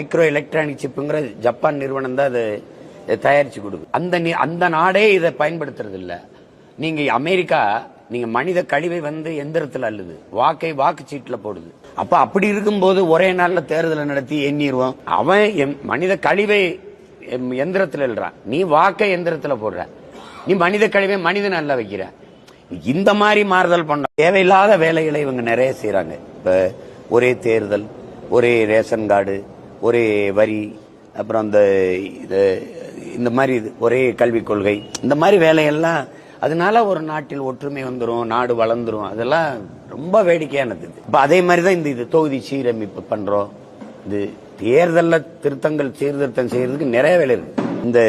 Micro electronic சிப்புங்கிற Japan நிறுவனம் தான் அது தயாரிச்சு கொடுக்கு அந்த அந்த நாடே இதை பயன்படுத்துறது இல்லை நீங்க அமெரிக்கா நீங்க மனித கழிவை வந்து எந்திரத்தில் அள்ளுது. வாக்கை வாக்குச்சீட்டில் போடுது. அப்ப அப்படி இருக்கும்போது ஒரே நாள்ல தேர்தலை நடத்தி எண்ணிடுவோம் அவன் எம்- மனித கழிவை எம் எழுறான் நீ வாக்கை எந்திரத்தில் போடுற. நீ மனித கழிவை மனிதன் அல்ல வைக்கிற. இந்த மாதிரி மாறுதல் பண்ண தேவையில்லாத வேலைகளை இவங்க நிறைய செய்கிறாங்க இப்ப ஒரே தேர்தல் ஒரே ரேஷன் கார்டு ஒரே வரி அப்புறம் அந்த இது இந்த மாதிரி இது, ஒரே கல்விக் கொள்கை இந்த மாதிரி வேலையெல்லாம் அதனால ஒரு நாட்டில் ஒற்றுமை வந்துடும் நாடு வளர்ந்துரும். அதெல்லாம் ரொம்ப வேடிக்கையானது இப்போ அதே மாதிரி தான் இந்த இது தொகுதி சீரமைப்பு பண்றோம். இது தேர்தலில் திருத்தங்கள் சீர்திருத்தம் செய்யறதுக்கு நிறைய வேலை இருக்கு. இந்த